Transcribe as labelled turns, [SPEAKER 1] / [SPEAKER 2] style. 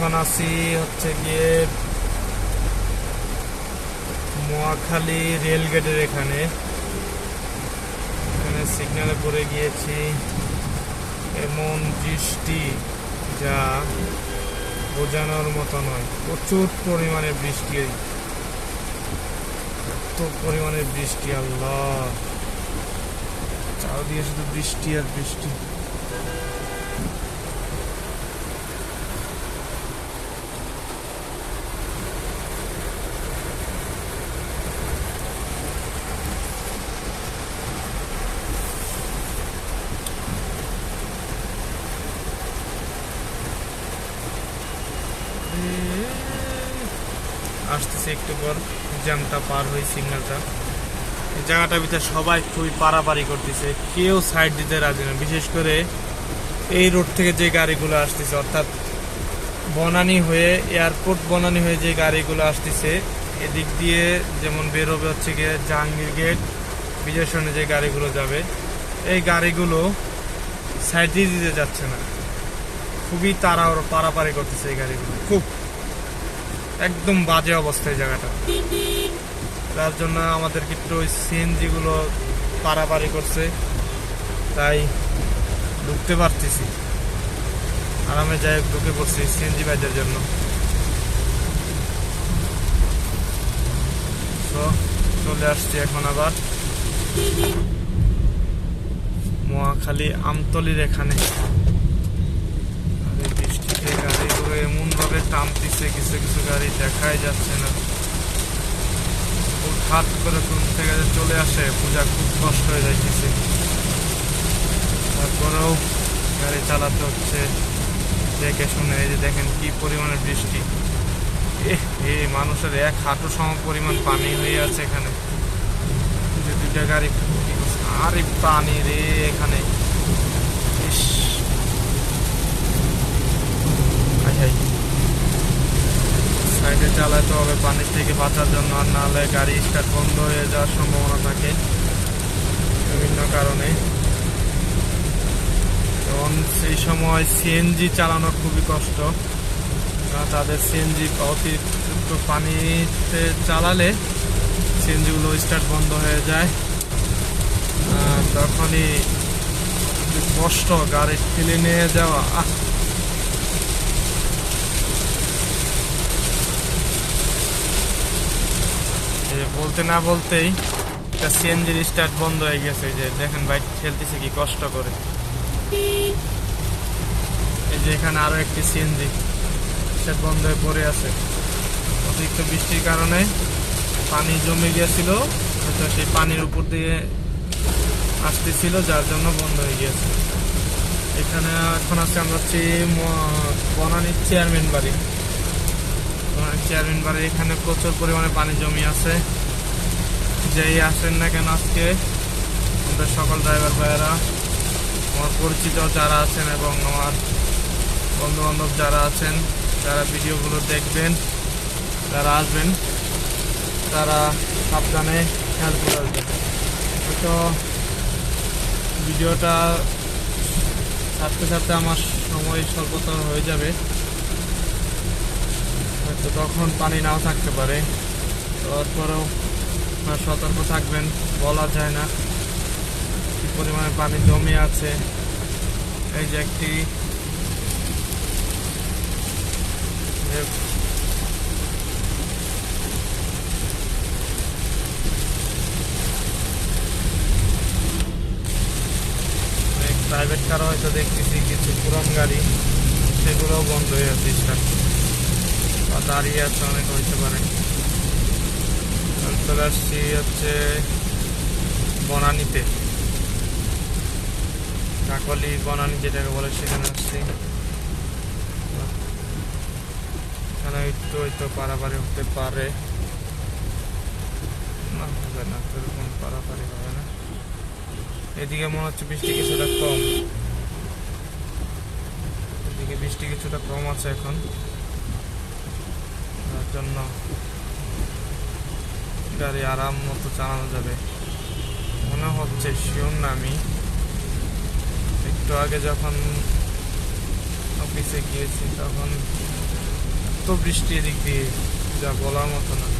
[SPEAKER 1] এখন আছি হচ্ছে গিয়ে মোয়াখালী রেল গেটের এখানে এখানে সিগন্যালে পড়ে গিয়েছি। এমন বৃষ্টি যা বোঝানোর মতো নয়। প্রচুর পরিমাণে বৃষ্টি। এত পরিমাণে বৃষ্টি, আল্লাহ। চারদিকে শুধু বৃষ্টি আর বৃষ্টি। আসতেছে একটু পর, জ্যামটা পার হয়ে সিগন্যালটা এই জায়গাটার ভিতরে সবাই খুবই পারাপারি করতেছে, কেউ সাইড দিতে রাজি না। বিশেষ করে এই রোড থেকে যে গাড়িগুলো আসতেছে, অর্থাৎ বনানি হয়ে এয়ারপোর্ট বনানি হয়ে যে গাড়িগুলো আসতেছে, এদিক দিয়ে যেমন বেরোবে হচ্ছে গিয়ে জাহাঙ্গীর গেট বিজয় সরণি যে গাড়িগুলো যাবে, এই গাড়িগুলো সাইড দিয়ে দিতে যাচ্ছে না। খুবই তারা পারাপারি করতেছে এই গাড়িগুলো। খুব একদম বাজে অবস্থায় জায়গাটা। তার জন্য আমাদেরকে একটু ওই সিএনজি গুলো পারাপারি করছে, তাই ঢুকতে পারতেছি। আরামে যাই, ঢুকে পড়ছি সিএনজি বাইদের জন্য। চলে আসছি এখন আবার। মহাখালী আমতলির এখানে। বৃষ্টিতে টানতেছে কিছু কিছু গাড়ি দেখাই যাচ্ছে না। হাত করে কোন থেকে চলে আসে, পূজা খুব কষ্ট হয়ে যাইতেছে। তারপরেও গাড়ি চালাতে হচ্ছে। দেখে শুনে এই যে দেখেন কি পরিমাণে বৃষ্টি। এই মানুষের এক হাঁটু সম পরিমাণ পানি হয়ে আছে এখানে। যে দুইটা গাড়ি? আরে পানি রে, এখানে। চালাতে হবে পানির থেকে বাঁচার জন্য, আর নাহলে গাড়ি স্টার্ট বন্ধ হয়ে যাওয়ার সম্ভাবনা থাকে বিভিন্ন কারণে। এবং সেই সময় সিএনজি চালানো খুবই কষ্ট। তাদের সিএনজি অতিরিক্ত পানিতে চালালে সিএনজিগুলো স্টার্ট বন্ধ হয়ে যায়। তখনই কষ্ট গাড়ি ঠেলে নিয়ে যাওয়া আহ এই যে বলতে না বলতেই একটা সিএনজির স্টার্ট বন্ধ হয়ে গেছে যে দেখেন বাইক ঠেলতেছে কি কষ্ট করে। এই যে এখানে আরও একটি সিএনজি স্টার্ট বন্ধ হয়ে পড়ে আছে। অতিরিক্ত বৃষ্টির কারণে পানি জমে গিয়েছিল হয়তো সেই পানির উপর দিয়ে আসতেছিল, যার জন্য বন্ধ হয়ে গিয়েছে এখানে এখন আছে আমরা হচ্ছি বনানীর চেয়ারম্যান বাড়ি। চেয়ারম্যান বাড়ি এখানে প্রচুর পরিমাণে পানি জমি আছে। যেই আসেন না কেন আজকে, আমাদের সকল ড্রাইভার ভাইয়েরা, আমার পরিচিত যারা আছেন এবং আমার বন্ধু বান্ধব যারা আছেন, যারা ভিডিওগুলো দেখবেন, যারা আসবেন, তারা সাবধানে খেয়াল করে আসবেন। তো ভিডিওটা ছাড়তে ছাড়তে আমার সময় স্বল্পতর হয়ে যাবে। হয়তো তখন পানি নাও থাকতে পারে। তারপরেও আপনারা সতর্ক থাকবেন, বলা যায় না কি পরিমাণে পানি জমে আছে। এই যে একটি প্রাইভেট কারও হয়তো দেখতেছি, কিছু পুরান গাড়ি, সেগুলোও বন্ধ হয়ে আছে। বা দাঁড়িয়ে আছে অনেক হইতে পারে। চলে আসছি হচ্ছে বনানীতে। কাকলি বনানী যেটাকে বলে সেখানে আসছি। এখানে একটু হয়তো পারাপারি হতে পারে। না, হবে না, সেরকম পারাপারি হবে না। এদিকে মনে হচ্ছে বৃষ্টি কিছুটা কম। এদিকে বৃষ্টি কিছুটা কম আছে এখন। জন্য গাড়ি আরাম মতো চালানো যাবে। মনে হচ্ছে শিওর না আমি। একটু আগে যখন অফিসে গিয়েছি তখন এত বৃষ্টি এদিক দিয়ে, যা বলার মতো না।